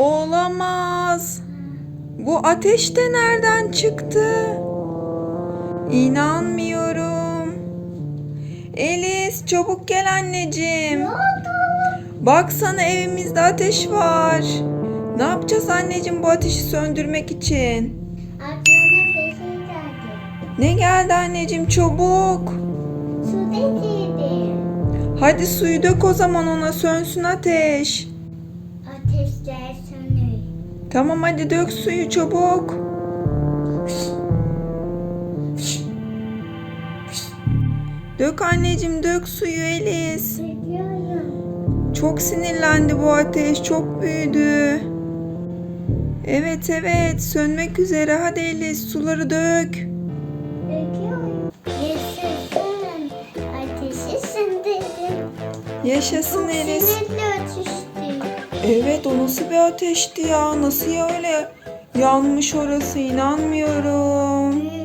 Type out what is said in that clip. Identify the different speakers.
Speaker 1: Olamaz. Bu ateş de nereden çıktı? İnanmıyorum. Elis çabuk gel anneciğim. Baksana evimizde ateş var. Ne yapacağız anneciğim bu ateşi söndürmek için?
Speaker 2: Aklıma bir şey geldi.
Speaker 1: Ne geldi anneciğim çabuk.
Speaker 2: Su getirdi.
Speaker 1: Hadi suyu dök o zaman ona sönsün ateş.
Speaker 2: Ateşler sönüyor.
Speaker 1: Tamam hadi dök suyu çabuk. Dök anneciğim dök suyu Elis. Çok sinirlendi bu ateş çok büyüdü. Evet evet sönmek üzere hadi Elis suları dök.
Speaker 2: Yaşasın. Söndürdüm.
Speaker 1: Yaşasın Elis.
Speaker 2: sinirli ateşti.
Speaker 1: Evet o nasıl bir ateşti ya nasıl ya öyle yanmış orası inanmıyorum.